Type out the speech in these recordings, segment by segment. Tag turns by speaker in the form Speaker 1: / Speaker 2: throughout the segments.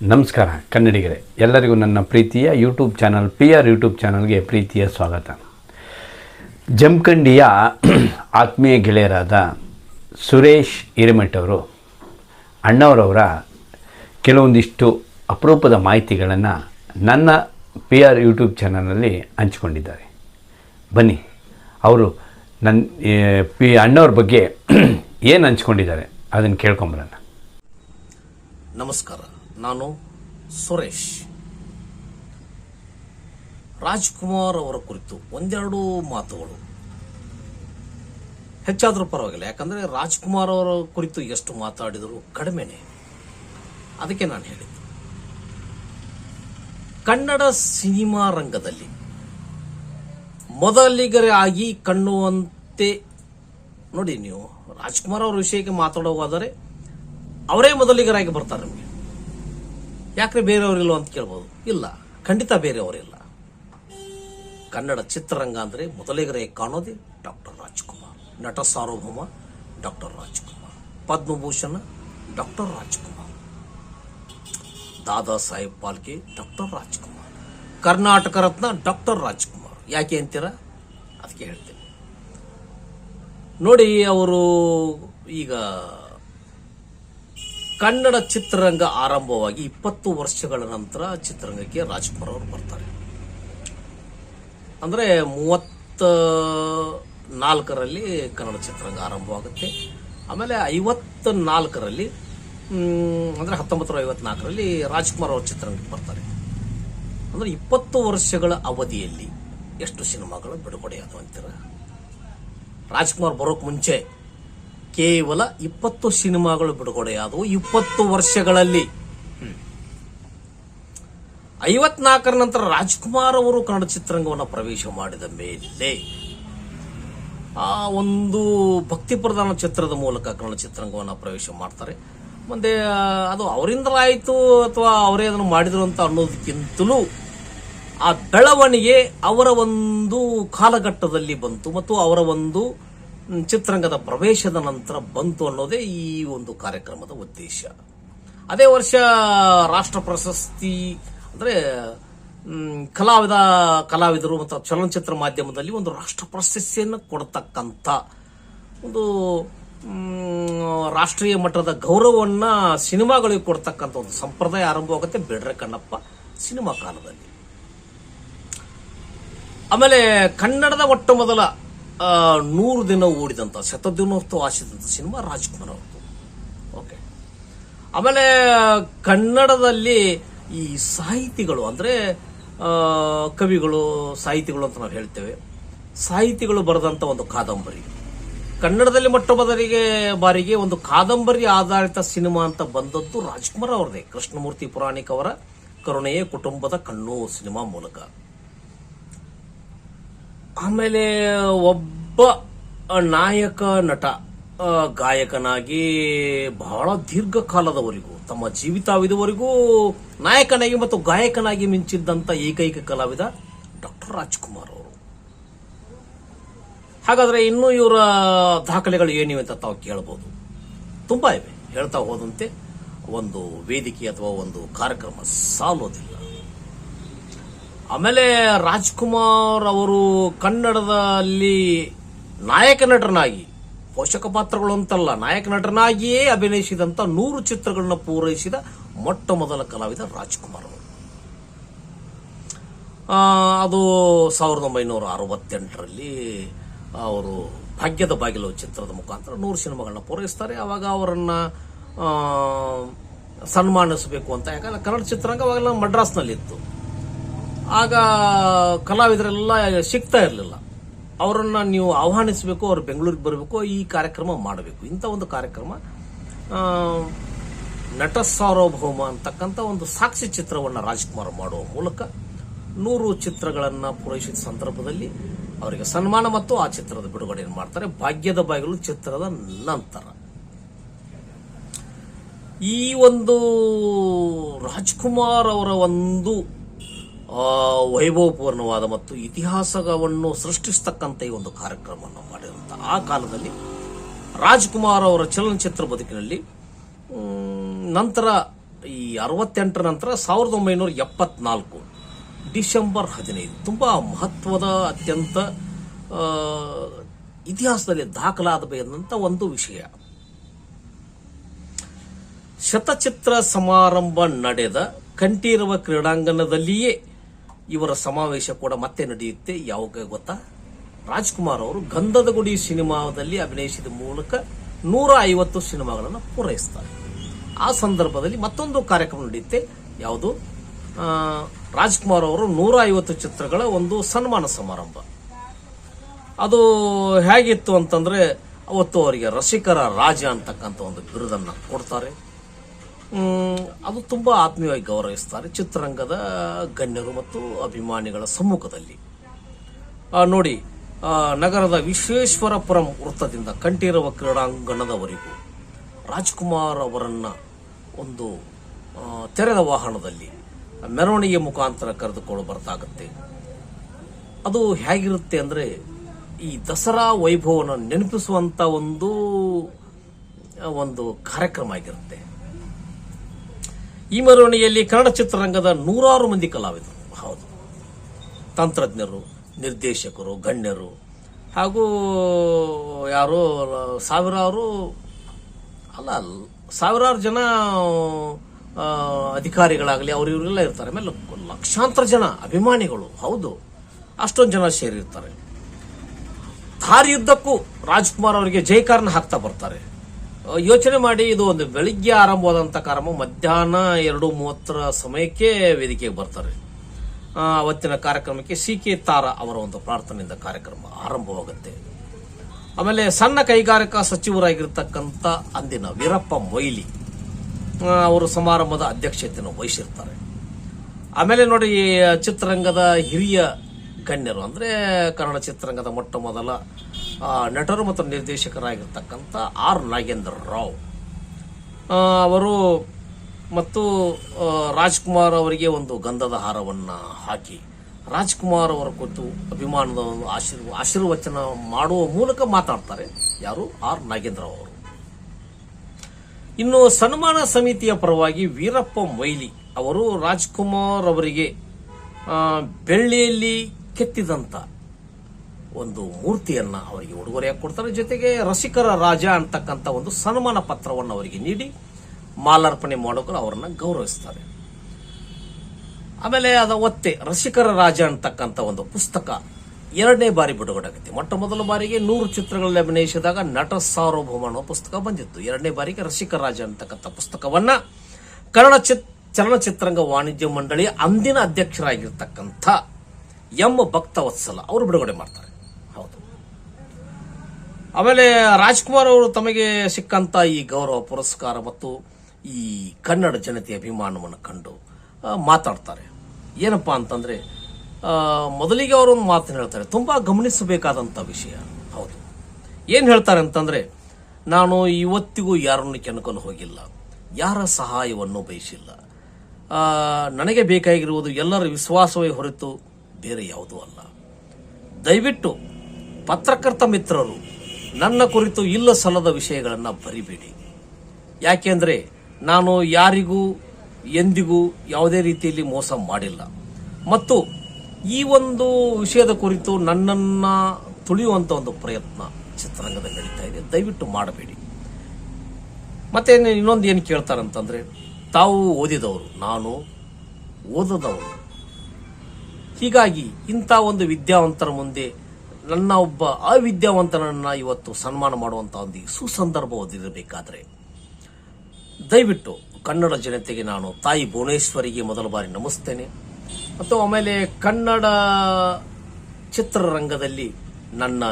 Speaker 1: ನಮಸ್ಕಾರ, ಕನ್ನಡಿಗರೇ. ಎಲ್ಲರಿಗೂ ನನ್ನ ಪ್ರೀತಿಯ YouTube channel P R YouTube ಚಾನಲ್ಗೆ ಪ್ರೀತಿಯ ಸ್ವಾಗತ. ಜಮಖಂಡಿಯ ಆತ್ಮೀಯ ಗೆಳೆಯರಾದ ಸುರೇಶ್ ಹಿರೇಮಠ್ ಅವರು, ಅಣ್ಣವರವರ ಕೆಲವೊಂದಿಷ್ಟು ಅಪರೂಪದ ಮಾಹಿತಿಗಳನ್ನು ನನ್ನ ಪಿ ಆರ್ ಯೂಟ್ಯೂಬ್ ಚಾನಲಲ್ಲಿ ಹಂಚಿಕೊಂಡಿದ್ದಾರೆ. ಬನ್ನಿ, ಅವರು ನನ್ನ ಪಿ ಅಣ್ಣವ್ರ ಬಗ್ಗೆ ಏನು ಹಂಚ್ಕೊಂಡಿದ್ದಾರೆ? ಅದನ್ನು ಕೇಳ್ಕೊಂಬರೋಣ
Speaker 2: ನಮಸ್ಕಾರ. ನಾನು ಸುರೇಶ್. ರಾಜ್ಕುಮಾರ್ ಅವರ ಕುರಿತು ಒಂದೆರಡು ಮಾತುಗಳು. ಹೆಚ್ಚಾದರೂ ಪರವಾಗಿಲ್ಲ, ಯಾಕಂದ್ರೆ ರಾಜ್ಕುಮಾರ್ ಅವರ ಕುರಿತು ಎಷ್ಟು ಮಾತಾಡಿದರೂ ಕಡಿಮೆನೆ. ಅದಕ್ಕೆ ನಾನು ಹೇಳಿದ್ದು. ಕನ್ನಡ ಸಿನಿಮಾ ರಂಗದಲ್ಲಿ ಮೊದಲಿಗರೇ ಆಗಿ ಕಣ್ಣುವಂತೆ ನೋಡಿ ನೀವು, ರಾಜ್ಕುಮಾರ್ ಅವರ ವಿಷಯಕ್ಕೆ ಮಾತಾಡೋದಾದರೆ ಅವರೇ ಮೊದಲಿಗರಾಗಿ ಬರ್ತಾರೆ ನಮಗೆ. ಯಾಕ್ರೆ ಬೇರೆಯವರಿಲ್ಲ ಅಂತ ಕೇಳ್ಬೋದು. ಇಲ್ಲ. ಖಂಡಿತ ಬೇರೆಯವರಿಲ್ಲ ಕನ್ನಡ ಚಿತ್ರರಂಗ ಅಂದರೆ ಮೊದಲಿಗರೇ ಕಾಣೋದೇ ಡಾಕ್ಟರ್ ರಾಜ್ಕುಮಾರ್. ನಟ ಸಾರ್ವಭೌಮ doctor Rajkumar. Padma Bhushan doctor Rajkumar. Dada Saheb Phalke doctor Rajkumar. Karnataka Ratna doctor Rajkumar. ಯಾಕೆ ಅಂತೀರಾ? ಅದಕ್ಕೆ ಹೇಳ್ತೇನೆ. ನೋಡಿ, ಅವರು ಈಗ ಕನ್ನಡ ಚಿತ್ರರಂಗ ಆರಂಭವಾಗಿ ಇಪ್ಪತ್ತು ವರ್ಷಗಳ ನಂತರ ಚಿತ್ರರಂಗಕ್ಕೆ ರಾಜ್ಕುಮಾರ್ ಅವರು ಬರ್ತಾರೆ. ಅಂದ್ರೆ ಮೂವತ್ತ ನಾಲ್ಕರಲ್ಲಿ ಕನ್ನಡ ಚಿತ್ರರಂಗ ಆರಂಭವಾಗುತ್ತೆ. ಆಮೇಲೆ ಐವತ್ತ ನಾಲ್ಕರಲ್ಲಿ ಅಂದರೆ ಹತ್ತೊಂಬತ್ತು ಐವತ್ನಾಲ್ಕರಲ್ಲಿ ರಾಜ್ಕುಮಾರ್ ಅವರು ಚಿತ್ರರಂಗಕ್ಕೆ ಬರ್ತಾರೆ. ಅಂದ್ರೆ ಇಪ್ಪತ್ತು ವರ್ಷಗಳ ಅವಧಿಯಲ್ಲಿ ಎಷ್ಟು ಸಿನಿಮಾಗಳು ಅಂತೀರ? ರಾಜ್ಕುಮಾರ್ ಬರೋಕ್ ಮುಂಚೆ ಕೇವಲ ಇಪ್ಪತ್ತು ಸಿನಿಮಾಗಳು ಬಿಡುಗಡೆಯಾದವು. ಇಪ್ಪತ್ತು ವರ್ಷಗಳಲ್ಲಿ. ಐವತ್ನಾಲ್ಕರ ನಂತರ ರಾಜ್ಕುಮಾರ್ ಅವರು ಕನ್ನಡ ಚಿತ್ರರಂಗವನ್ನು ಪ್ರವೇಶ ಮಾಡಿದ ಮೇಲೆ, ಆ ಒಂದು ಭಕ್ತಿ ಪ್ರಧಾನ ಚಿತ್ರದ ಮೂಲಕ ಕನ್ನಡ ಚಿತ್ರರಂಗವನ್ನು ಪ್ರವೇಶ ಮಾಡ್ತಾರೆ. ಮುಂದೆ ಅದು ಅವರಿಂದಲಾಯಿತು ಅಥವಾ ಅವರೇ ಅದನ್ನು ಮಾಡಿದರು ಅಂತ ಅನ್ನೋದಕ್ಕಿಂತಲೂ ಆ ಬೆಳವಣಿಗೆ ಅವರ ಒಂದು ಕಾಲಘಟ್ಟದಲ್ಲಿ ಬಂತು ಮತ್ತು ಅವರ ಒಂದು ಚಿತ್ರರಂಗದ ಪ್ರವೇಶದ ನಂತರ ಬಂತು ಅನ್ನೋದೇ ಈ ಒಂದು ಕಾರ್ಯಕ್ರಮದ ಉದ್ದೇಶ. ಅದೇ ವರ್ಷ ರಾಷ್ಟ್ರ ಪ್ರಶಸ್ತಿ, ಅಂದ್ರೆ ಕಲಾವಿದ, ಕಲಾವಿದರು ಮತ್ತು ಚಲನಚಿತ್ರ ಮಾಧ್ಯಮದಲ್ಲಿ ಒಂದು ರಾಷ್ಟ್ರ ಪ್ರಶಸ್ತಿಯನ್ನು ಕೊಡತಕ್ಕಂಥ ಒಂದು ರಾಷ್ಟ್ರೀಯ ಮಟ್ಟದ ಗೌರವವನ್ನು ಸಿನಿಮಾಗಳಿಗೆ ಕೊಡ್ತಕ್ಕಂಥ ಒಂದು ಸಂಪ್ರದಾಯ ಆರಂಭವಾಗುತ್ತೆ ಬೇಡ್ರೆ ಕಣ್ಣಪ್ಪ ಸಿನಿಮಾ ಕಾಲದಲ್ಲಿ. ಆಮೇಲೆ ಕನ್ನಡದ ಮೊಟ್ಟ ಮೊದಲ ನೂರು ದಿನ ಓಡಿದಂತ, ಶತದಿನೋತ್ಸವ ಆಶಿದಂತ ಸಿನಿಮಾ ರಾಜ್ಕುಮಾರ್ ಅವರದು ಓಕೆ ಆಮೇಲೆ, ಕನ್ನಡದಲ್ಲಿ ಈ ಸಾಹಿತಿಗಳು, ಅಂದ್ರೆ ಕವಿಗಳು, ಸಾಹಿತಿಗಳು ಅಂತ ನಾವು ಹೇಳ್ತೇವೆ. ಸಾಹಿತಿಗಳು ಬರೆದಂತ ಒಂದು ಕಾದಂಬರಿ. ಕನ್ನಡದಲ್ಲಿ ಮೊಟ್ಟ ಮೊದಲಿಗೆ ಬಾರಿಗೆ ಒಂದು ಕಾದಂಬರಿ ಆಧಾರಿತ ಸಿನಿಮಾ ಅಂತ ಬಂದದ್ದು ರಾಜ್ಕುಮಾರ್ ಅವರದೇ ಕೃಷ್ಣಮೂರ್ತಿ ಪುರಾಣಿಕ್ ಅವರ ಕರುಣೆಯೇ ಕುಟುಂಬದ ಕಣ್ಣು ಸಿನಿಮಾ ಮೂಲಕ. ಆಮೇಲೆ ಒಬ್ಬ ನಾಯಕ, ನಟ ಗಾಯಕನಾಗಿ ಬಹಳ ದೀರ್ಘಕಾಲದವರೆಗೂ, ತಮ್ಮ ಜೀವಿತಾವಿದವರೆಗೂ ನಾಯಕನಾಗಿ ಮತ್ತು ಗಾಯಕನಾಗಿ ಮಿಂಚಿದ್ದಂತ ಏಕೈಕ ಕಲಾವಿದ ಡಾಕ್ಟರ್ ರಾಜ್ಕುಮಾರ್ ಅವರು. ಹಾಗಾದ್ರೆ ಇನ್ನೂ ಇವರ ದಾಖಲೆಗಳು ಏನಿವೆ ಅಂತ ತಾವು ಕೇಳಬಹುದು ತುಂಬಾ ಇವೆ. ಹೇಳ್ತಾ ಹೋದಂತೆ ಒಂದು ವೇದಿಕೆ ಅಥವಾ ಒಂದು ಕಾರ್ಯಕ್ರಮ ಸಾಲೋದಿಲ್ಲ. ಆಮೇಲೆ ರಾಜ್ಕುಮಾರ್ ಅವರು ಕನ್ನಡದಲ್ಲಿ ನಾಯಕ ನಟನಾಗಿ, ಪೋಷಕ ಪಾತ್ರಗಳು ಅಂತಲ್ಲ, ನಾಯಕ ನಟನಾಗಿಯೇ ಅಭಿನಯಿಸಿದಂತ ನೂರು ಚಿತ್ರಗಳನ್ನ ಪೂರೈಸಿದ ಮೊಟ್ಟ ಮೊದಲ ಕಲಾವಿದ ರಾಜ್ಕುಮಾರ್ ಅವರು. ಅದು ಸಾವಿರದ ಒಂಬೈನೂರ ಅರವತ್ತೆಂಟರಲ್ಲಿ ಅವರು ಭಾಗ್ಯದ ಬಾಗಿಲು ಚಿತ್ರದ ಮುಖಾಂತರ ನೂರು ಸಿನಿಮಾಗಳನ್ನ ಪೂರೈಸ್ತಾರೆ. ಅವಾಗ ಅವರನ್ನ ಸನ್ಮಾನಿಸಬೇಕು ಅಂತ ಯಾಕಂದ್ರೆ ಕನ್ನಡ ಚಿತ್ರರಂಗ ಅವಾಗೆಲ್ಲ ಮಡ್ರಾಸ್ನಲ್ಲಿತ್ತು ಆಗ ಕಲಾವಿದರೆಲ್ಲ ಸಿಗ್ತಾ ಇರಲಿಲ್ಲ. ಅವರನ್ನು ನೀವು ಆಹ್ವಾನಿಸಬೇಕು, ಅವ್ರು ಬೆಂಗಳೂರಿಗೆ ಬರಬೇಕು, ಈ ಕಾರ್ಯಕ್ರಮ ಮಾಡಬೇಕು. ಇಂಥ ಒಂದು ಕಾರ್ಯಕ್ರಮ ನಟ ಸಾರ್ವಭೌಮ ಅಂತಕ್ಕಂಥ ಒಂದು ಸಾಕ್ಷಿ ಚಿತ್ರವನ್ನು ರಾಜ್ಕುಮಾರ್ ಮಾಡುವ ಮೂಲಕ ನೂರು ಚಿತ್ರಗಳನ್ನ ಪೂರೈಸಿದ ಸಂದರ್ಭದಲ್ಲಿ ಅವರಿಗೆ ಸನ್ಮಾನ ಮತ್ತು ಆ ಚಿತ್ರದ ಬಿಡುಗಡೆಯನ್ನು ಮಾಡ್ತಾರೆ. ಭಾಗ್ಯದ ಬಾಗಿಲು ಚಿತ್ರದ ನಂತರ. ಈ ಒಂದು ರಾಜ್ಕುಮಾರ್ ಅವರ ಒಂದು ವೈಭವಪೂರ್ಣವಾದ ಮತ್ತು ಇತಿಹಾಸವನ್ನು ಸೃಷ್ಟಿಸತಕ್ಕಂಥ ಈ ಒಂದು ಕಾರ್ಯಕ್ರಮವನ್ನು ಮಾಡಿದಂತ ಆ ಕಾಲದಲ್ಲಿ ರಾಜ್ಕುಮಾರ್ ಅವರ ಚಲನಚಿತ್ರ ಬದುಕಿನಲ್ಲಿ ನಂತರ ಈ ಅರವತ್ತೆಂಟರ ನಂತರ ಸಾವಿರದ ಒಂಬೈನೂರ ಎಪ್ಪತ್ನಾಲ್ಕು ಡಿಸೆಂಬರ್ ಹದಿನೈದು ತುಂಬ ಮಹತ್ವದ ಅತ್ಯಂತ ಇತಿಹಾಸದಲ್ಲಿ ದಾಖಲಾಗಬೇಕಂತ ಒಂದು ವಿಷಯ. ಶತಚಿತ್ರ ಸಮಾರಂಭ ನಡೆದ ಕಂಠೀರವ ಕ್ರೀಡಾಂಗಣದಲ್ಲಿಯೇ ಇವರ ಸಮಾವೇಶ ಕೂಡ ಮತ್ತೆ ನಡೆಯುತ್ತೆ. ಯಾವಾಗ ಗೊತ್ತಾ? ರಾಜ್ಕುಮಾರ್ ಅವರು ಗಂಧದ ಗುಡಿ ಸಿನಿಮಾದಲ್ಲಿ ಅಭಿನಯಿಸಿದ ಮೂಲಕ ನೂರ ಐವತ್ತು ಸಿನಿಮಾಗಳನ್ನು ಪೂರೈಸ್ತಾರೆ. ಆ ಸಂದರ್ಭದಲ್ಲಿ ಮತ್ತೊಂದು ಕಾರ್ಯಕ್ರಮ ನಡೆಯುತ್ತೆ. ಯಾವುದು? ರಾಜ್ಕುಮಾರ್ ಅವರು ನೂರ ಐವತ್ತು ಚಿತ್ರಗಳ ಒಂದು ಸನ್ಮಾನ ಸಮಾರಂಭ. ಅದು ಹೇಗಿತ್ತು ಅಂತಂದ್ರೆ ಅವತ್ತು ಅವರಿಗೆ ರಸಿಕರ ರಾಜ ಅಂತಕ್ಕಂಥ ಒಂದು ಬಿರುದನ್ನ ಕೊಡ್ತಾರೆ. ಅದು ತುಂಬಾ ಆತ್ಮೀಯವಾಗಿ ಗೌರವಿಸ್ತಾರೆ ಚಿತ್ರರಂಗದ ಗಣ್ಯರು ಮತ್ತು ಅಭಿಮಾನಿಗಳ ಸಮ್ಮುಖದಲ್ಲಿ. ನೋಡಿ ನಗರದ ವಿಶ್ವೇಶ್ವರಪುರಂ ವೃತ್ತದಿಂದ ಕಂಠೀರವ ಕ್ರೀಡಾಂಗಣದವರೆಗೂ ರಾಜ್ಕುಮಾರ್ ಅವರನ್ನ ಒಂದು ತೆರೆದ ವಾಹನದಲ್ಲಿ ಮೆರವಣಿಗೆ ಮುಖಾಂತರ ಕರೆದುಕೊಂಡು ಬರ್ತಾಗತ್ತೆ. ಅದು ಹೇಗಿರುತ್ತೆ ಅಂದ್ರೆ, ಈ ದಸರಾ ವೈಭವನ ನೆನಪಿಸುವಂಥ ಒಂದು ಒಂದು ಕಾರ್ಯಕ್ರಮ ಆಗಿರುತ್ತೆ. ಈ ಮೆರವಣಿಗೆಯಲ್ಲಿ ಕನ್ನಡ ಚಿತ್ರರಂಗದ ನೂರಾರು ಮಂದಿ ಕಲಾವಿದರು. ಹೌದು. ತಂತ್ರಜ್ಞರು, ನಿರ್ದೇಶಕರು, ಗಣ್ಯರು, ಹಾಗೂ ಯಾರು ಸಾವಿರಾರು, ಅಲ್ಲ ಸಾವಿರಾರು ಜನ ಅಧಿಕಾರಿಗಳಾಗಲಿ ಅವ್ರು ಇವರೆಲ್ಲ ಇರ್ತಾರೆ. ಆಮೇಲೆ ಲಕ್ಷಾಂತರ ಜನ ಅಭಿಮಾನಿಗಳು. ಹೌದು. ಅಷ್ಟೊಂದು ಜನ ಸೇರಿರ್ತಾರೆ. ದಾರಿಯುದ್ದಕ್ಕೂ ರಾಜ್ಕುಮಾರ್ ಅವರಿಗೆ ಜೈಕಾರನ ಹಾಕ್ತಾ ಬರ್ತಾರೆ. ಯೋಚನೆ ಮಾಡಿ ಇದು ಒಂದು ಬೆಳಿಗ್ಗೆ ಆರಂಭವಾದಂಥ ಕಾರ್ಯಕ್ರಮ ಮಧ್ಯಾಹ್ನ ಎರಡು ಮೂವತ್ತರ ಸಮಯಕ್ಕೆ ವೇದಿಕೆಗೆ ಬರ್ತಾರೆ. ಅವತ್ತಿನ ಕಾರ್ಯಕ್ರಮಕ್ಕೆ ಸಿ ಕೆ ತಾರ ಅವರ ಒಂದು ಪ್ರಾರ್ಥನೆಯಿಂದ ಕಾರ್ಯಕ್ರಮ ಆರಂಭವಾಗುತ್ತೆ. ಆಮೇಲೆ ಸಣ್ಣ ಕೈಗಾರಿಕಾ ಸಚಿವರಾಗಿರ್ತಕ್ಕಂಥ ಅಂದಿನ ವೀರಪ್ಪ ಮೊಯ್ಲಿ ಅವರು ಸಮಾರಂಭದ ಅಧ್ಯಕ್ಷತೆಯನ್ನು ವಹಿಸಿರ್ತಾರೆ. ಆಮೇಲೆ ನೋಡಿ ಚಿತ್ರರಂಗದ ಹಿರಿಯ ಗಣ್ಯರು, ಅಂದ್ರೆ ಕನ್ನಡ ಚಿತ್ರರಂಗದ ಮೊಟ್ಟ ಮೊದಲ ನಟರು ಮತ್ತು ನಿರ್ದೇಶಕರಾಗಿರ್ತಕ್ಕಂಥ ಆರ್ ನಾಗೇಂದ್ರ ರಾವ್. ಅವರು ಮತ್ತು ರಾಜ್ಕುಮಾರ್ ಅವರಿಗೆ ಒಂದು ಗಂಧದ ಹಾರವನ್ನು ಹಾಕಿ, ರಾಜ್ಕುಮಾರ್ ಅವರ ಕುರಿತು ಅಭಿಮಾನದ ಒಂದು ಆಶೀರ್ವ ಆಶೀರ್ವಚನ ಮಾಡುವ ಮೂಲಕ ಮಾತಾಡ್ತಾರೆ ಯಾರು? ಆರ್ ನಾಗೇಂದ್ರ ಅವರು. ಇನ್ನು ಸನ್ಮಾನ ಸಮಿತಿಯ ಪರವಾಗಿ ವೀರಪ್ಪ ಮೊಯ್ಲಿ ಅವರು ರಾಜ್ಕುಮಾರ್ ಅವರಿಗೆ ಬೆಳ್ಳಿಯಲ್ಲಿ ಕೆತ್ತಿದಂತ ಒಂದು ಮೂರ್ತಿಯನ್ನ ಅವರಿಗೆ ಉಡುಗೊರೆಯಾಗಿ ಕೊಡ್ತಾರೆ. ಜೊತೆಗೆ ರಸಿಕರ ರಾಜ ಅಂತಕ್ಕಂಥ ಒಂದು ಸನ್ಮಾನ ಪತ್ರವನ್ನು ಅವರಿಗೆ ನೀಡಿ ಮಾಲಾರ್ಪಣೆ ಮಾಡೋಕೆ ಅವರನ್ನ ಗೌರವಿಸ್ತಾರೆ. ಆಮೇಲೆ ಅದ ಒತ್ತೆ, ರಸಿಕರ ರಾಜ ಅಂತಕ್ಕಂಥ ಒಂದು ಪುಸ್ತಕ ಎರಡನೇ ಬಾರಿ ಬಿಡುಗಡೆ ಆಗುತ್ತೆ ಮೊಟ್ಟ ಮೊದಲ ಬಾರಿಗೆ ನೂರು ಚಿತ್ರಗಳಲ್ಲಿ ಅಭಿನಯಿಸಿದಾಗ ನಟ ಸಾರ್ವಭೌಮ ಅನ್ನೋ ಪುಸ್ತಕ ಬಂದಿತ್ತು. ಎರಡನೇ ಬಾರಿಗೆ ರಸಿಕರ ರಾಜ ಅಂತಕ್ಕಂಥ ಪುಸ್ತಕವನ್ನ ಕನ್ನಡ ಚಿತ್, ಚಲನಚಿತ್ರರಂಗ ವಾಣಿಜ್ಯ ಮಂಡಳಿ ಅಂದಿನ ಅಧ್ಯಕ್ಷರಾಗಿರ್ತಕ್ಕಂಥ ಎಂ ಭಕ್ತವತ್ಸಲ ಅವರು ಬಿಡುಗಡೆ ಮಾಡ್ತಾರೆ. ಆಮೇಲೆ ರಾಜ್ಕುಮಾರ್ ಅವರು ತಮಗೆ ಸಿಕ್ಕಂತ ಈ ಗೌರವ ಪುರಸ್ಕಾರ ಮತ್ತು ಈ ಕನ್ನಡ ಜನತೆಯ ಅಭಿಮಾನವನ್ನು ಕಂಡು ಮಾತಾಡ್ತಾರೆ. ಏನಪ್ಪಾ ಅಂತಂದ್ರೆ ಮೊದಲಿಗೆ ಮೊದಲಿಗೆ ಅವರೊಂದು ಮಾತನ್ನು ಹೇಳ್ತಾರೆ, ತುಂಬಾ ಗಮನಿಸಬೇಕಾದಂತ ವಿಷಯ. ಹೌದು. ಏನು ಹೇಳ್ತಾರೆ ಅಂತಂದ್ರೆ, ನಾನು ಇವತ್ತಿಗೂ ಯಾರನ್ನು ಕೆಣಕಲು ಹೋಗಿಲ್ಲ, ಯಾರ ಸಹಾಯವನ್ನು ಬಯಸಿಲ್ಲ. ನನಗೆ ಬೇಕಾಗಿರುವುದು ಎಲ್ಲರ ವಿಶ್ವಾಸವೇ ಹೊರತು ಬೇರೆ ಯಾವುದೂ ಅಲ್ಲ. ದಯವಿಟ್ಟು ಪತ್ರಕರ್ತ ಮಿತ್ರರು ನನ್ನ ಕುರಿತು ಇಲ್ಲ ಸಲ್ಲದ ವಿಷಯಗಳನ್ನು ಬರಿಬೇಡಿ. ಯಾಕೆಂದರೆ ನಾನು ಯಾರಿಗೂ ಎಂದಿಗೂ ಯಾವುದೇ ರೀತಿಯಲ್ಲಿ ಮೋಸ ಮಾಡಿಲ್ಲ. ಮತ್ತು ಈ ಒಂದು ವಿಷಯದ ಕುರಿತು ನನ್ನನ್ನು ತುಳಿಯುವಂಥ ಒಂದು ಪ್ರಯತ್ನ ಚಿತ್ರರಂಗದಲ್ಲಿ ನಡೀತಾ ಇದೆ. ದಯವಿಟ್ಟು ಮಾಡಬೇಡಿ. ಮತ್ತೆ ಇನ್ನೊಂದು ಏನು ಕೇಳ್ತಾರಂತಂದರೆ, ತಾವು ಓದಿದವರು, ನಾನು ಓದದವರು ಹೀಗಾಗಿ ಇಂಥ ಒಂದು ವಿದ್ಯಾವಂತರ ಮುಂದೆ ನನ್ನ ಒಬ್ಬ ಅವಿದ್ಯಾವಂತನನ್ನ ಇವತ್ತು ಸನ್ಮಾನ ಮಾಡುವಂತ ಒಂದು ಈ ಸುಸಂದರ್ಭ ಓದಿರಬೇಕಾದ್ರೆ ದಯವಿಟ್ಟು ಕನ್ನಡ ಜನತೆಗೆ ನಾನು ತಾಯಿ ಭುವನೇಶ್ವರಿಗೆ ಮೊದಲ ಬಾರಿ ನಮಿಸ್ತೇನೆ. ಮತ್ತು ಆಮೇಲೆ ಕನ್ನಡ ಚಿತ್ರರಂಗದಲ್ಲಿ ನನ್ನ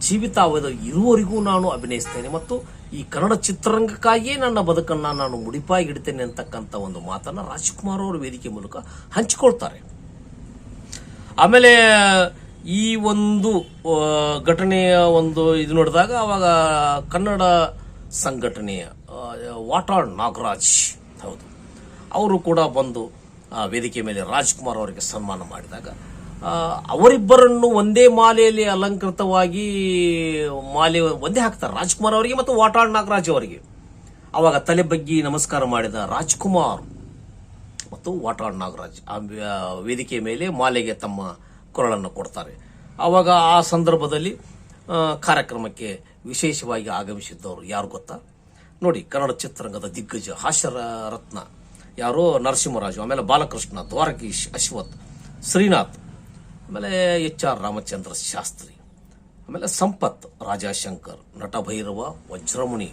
Speaker 2: ಜೀವಿತಾವಧಿ ಇರುವವರೆಗೂ ನಾನು ಅಭಿನಯಿಸ್ತೇನೆ. ಮತ್ತು ಈ ಕನ್ನಡ ಚಿತ್ರರಂಗಕ್ಕಾಗಿಯೇ ನನ್ನ ಬದುಕನ್ನು ನಾನು ಮುಡಿಪಾಗಿ ಇಡ್ತೇನೆ ಅಂತಕ್ಕಂಥ ಒಂದು ಮಾತನ್ನ ರಾಜ್ಕುಮಾರ್ ಅವರು ವೇದಿಕೆ ಮೂಲಕ ಹಂಚಿಕೊಳ್ತಾರೆ. ಆಮೇಲೆ ಈ ಒಂದು ಘಟನೆಯ ಒಂದು ಇದು ನೋಡಿದಾಗ ಅವಾಗ ಕನ್ನಡ ಸಂಘಟನೆಯ ವಾಟಾಳ್ ನಾಗರಾಜ್, ಹೌದು. ಅವರು ಕೂಡ ಬಂದು ವೇದಿಕೆ ಮೇಲೆ ರಾಜ್ಕುಮಾರ್ ಅವರಿಗೆ ಸನ್ಮಾನ ಮಾಡಿದಾಗ ಅವರಿಬ್ಬರನ್ನು ಒಂದೇ ಮಾಲೆಯಲ್ಲಿ ಅಲಂಕೃತವಾಗಿ ಮಾಲೆ ಒಂದೇ ಹಾಕ್ತಾರೆ ರಾಜ್ಕುಮಾರ್ ಅವರಿಗೆ ಮತ್ತು ವಾಟಾಳ್ ನಾಗರಾಜ್ ಅವರಿಗೆ. ಅವಾಗ ತಲೆ ಬಗ್ಗಿ ನಮಸ್ಕಾರ ಮಾಡಿದ ರಾಜ್ಕುಮಾರ್ ಮತ್ತು ವಾಟಾಳ್ ನಾಗರಾಜ್ ಆ, ವೇದಿಕೆ ಮೇಲೆ ಮಾಲೆಗೆ ತಮ್ಮ ಕೊರಳನ್ನು ಕೊಡ್ತಾರೆ. ಆವಾಗ ಆ ಸಂದರ್ಭದಲ್ಲಿ ಕಾರ್ಯಕ್ರಮಕ್ಕೆ ವಿಶೇಷವಾಗಿ ಆಗಮಿಸಿದ್ದವರು ಯಾರು ಗೊತ್ತಾ? ನೋಡಿ, ಕನ್ನಡ ಚಿತ್ರರಂಗದ ದಿಗ್ಗಜ ಹಾಸ್ಯರ ರತ್ನ ಯಾರೋ ನರಸಿಂಹರಾಜು, ಆಮೇಲೆ ಬಾಲಕೃಷ್ಣ, ದ್ವಾರಕೀಶ್, ಅಶ್ವಥ್, ಶ್ರೀನಾಥ್, ಆಮೇಲೆ ಎಚ್ ಆರ್ ರಾಮಚಂದ್ರ ಶಾಸ್ತ್ರಿ, ಆಮೇಲೆ ಸಂಪತ್, ರಾಜಾಶಂಕರ್, ನಟ ಭೈರವ, ವಜ್ರಮುನಿ,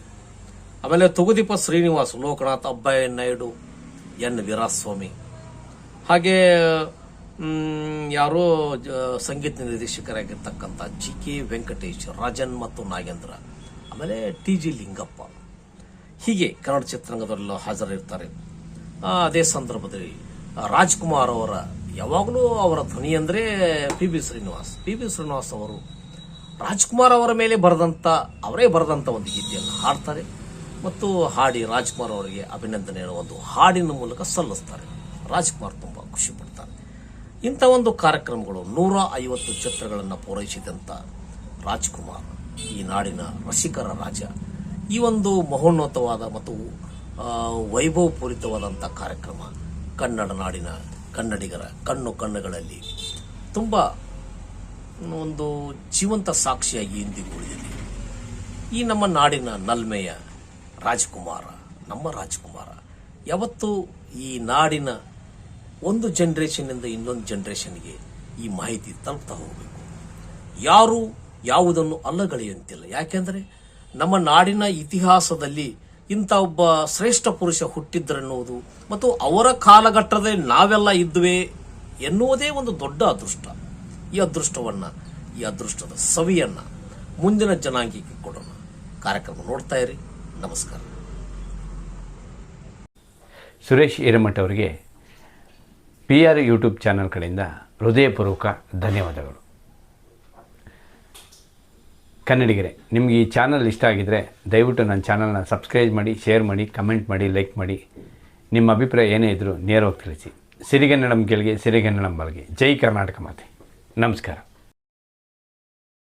Speaker 2: ಆಮೇಲೆ ತುಗುದೀಪ ಶ್ರೀನಿವಾಸ್, ಲೋಕನಾಥ್, ಅಬ್ಬಯ್ಯ ನಾಯ್ಡು, ಎನ್. ವೀರಾಸ್ವಾಮಿ. ಹಾಗೆ ಯಾರೋ ಸಂಗೀತ ನಿರ್ದೇಶಕರಾಗಿರ್ತಕ್ಕಂಥ ಜಿ ಕೆ ವೆಂಕಟೇಶ್, ರಾಜನ್ ಮತ್ತು ನಾಗೇಂದ್ರ, ಆಮೇಲೆ ಟಿ ಜಿ ಲಿಂಗಪ್ಪ. ಹೀಗೆ ಕನ್ನಡ ಚಿತ್ರರಂಗದಲ್ಲೂ ಹಾಜರಿರ್ತಾರೆ. ಅದೇ ಸಂದರ್ಭದಲ್ಲಿ ರಾಜ್ಕುಮಾರ್ ಅವರ, ಯಾವಾಗಲೂ ಅವರ ಧ್ವನಿ ಅಂದರೆ P B Srinivas. P B Srinivas ಅವರು ರಾಜ್ಕುಮಾರ್ ಅವರ ಮೇಲೆ ಬರೆದಂಥ ಅವರೇ ಬರೆದಂಥ ಒಂದು ಗೀತೆಯನ್ನು ಹಾಡ್ತಾರೆ. ಮತ್ತು ಹಾಡಿ ರಾಜ್ಕುಮಾರ್ ಅವರಿಗೆ ಅಭಿನಂದನೆಯನ್ನು ಒಂದು ಹಾಡಿನ ಮೂಲಕ ಸಲ್ಲಿಸ್ತಾರೆ. ರಾಜ್ಕುಮಾರ್ ತುಂಬ ಖುಷಿ ಇಂಥ ಒಂದು ಕಾರ್ಯಕ್ರಮಗಳು ನೂರ ಐವತ್ತು ಚಿತ್ರಗಳನ್ನು ಪೂರೈಸಿದಂಥ ರಾಜ್ಕುಮಾರ್, ಈ ನಾಡಿನ ರಸಿಕರ ರಾಜ. ಈ ಒಂದು ಮಹೋನ್ನತವಾದ ಮತ್ತು ವೈಭವಪೂರಿತವಾದಂಥ ಕಾರ್ಯಕ್ರಮ ಕನ್ನಡ ನಾಡಿನ ಕನ್ನಡಿಗರ ಕಣ್ಣು ಕಣ್ಣುಗಳಲ್ಲಿ ತುಂಬ ಒಂದು ಜೀವಂತ ಸಾಕ್ಷಿಯಾಗಿ ಇಂದಿಗೂ ಉಳಿದಿದೆ. ಈ ನಮ್ಮ ನಾಡಿನ ನಲ್ಮೆಯ ರಾಜ್ಕುಮಾರ, ನಮ್ಮ ರಾಜ್ಕುಮಾರ, ಯಾವತ್ತು ಈ ನಾಡಿನ ಒಂದು ಜನ್ರೇಷನ್ನಿಂದ ಇನ್ನೊಂದು ಜನರೇಷನ್ಗೆ ಈ ಮಾಹಿತಿ ತಲುಪ್ತಾ ಹೋಗಬೇಕು. ಯಾರು ಯಾವುದನ್ನು ಅಲ್ಲಗಳೆಯಂತಿಲ್ಲ ಯಾಕೆಂದರೆ ನಮ್ಮ ನಾಡಿನ ಇತಿಹಾಸದಲ್ಲಿ ಇಂಥ ಒಬ್ಬ ಶ್ರೇಷ್ಠ ಪುರುಷ ಹುಟ್ಟಿದ್ದರೆನ್ನುವುದು ಮತ್ತು ಅವರ ಕಾಲಘಟ್ಟದಲ್ಲಿ ನಾವೆಲ್ಲ ಇದ್ವೆ ಎನ್ನುವುದೇ ಒಂದು ದೊಡ್ಡ ಅದೃಷ್ಟ. ಈ ಅದೃಷ್ಟವನ್ನು, ಈ ಅದೃಷ್ಟದ ಸವಿಯನ್ನು ಮುಂದಿನ ಜನಾಂಗಕ್ಕೆ ಕೊಡೋಣ. ಕಾರ್ಯಕ್ರಮ ನೋಡ್ತಾ ಇರಿ. ನಮಸ್ಕಾರ.
Speaker 1: ಸುರೇಶ್ ಹಿರೇಮಠ ಅವರಿಗೆ ಪಿ ಆರ್ ಯೂಟ್ಯೂಬ್ ಚಾನಲ್ ಕಡೆಯಿಂದ ಹೃದಯಪೂರ್ವಕ ಧನ್ಯವಾದಗಳು. ಕನ್ನಡಿಗರೇ, ನಿಮಗೆ ಈ ಚಾನಲ್ ಇಷ್ಟ ಆಗಿದ್ದರೆ ದಯವಿಟ್ಟು ನನ್ನ ಚಾನಲ್ನ ಸಬ್ಸ್ಕ್ರೈಬ್ ಮಾಡಿ, ಶೇರ್ ಮಾಡಿ, ಕಮೆಂಟ್ ಮಾಡಿ, ಲೈಕ್ ಮಾಡಿ. ನಿಮ್ಮ ಅಭಿಪ್ರಾಯ ಏನೇ ಇದ್ದರೂ ನೇರವಾಗಿ ತಿಳಿಸಿ. ಸಿರಿಗನ್ನಡಂ ಗೆಲ್ಗೆ ಸಿರಿಗನ್ನಡಂ ಬಲ್ಗೆ ಜೈ ಕರ್ನಾಟಕ ಮಾತೆ. ನಮಸ್ಕಾರ.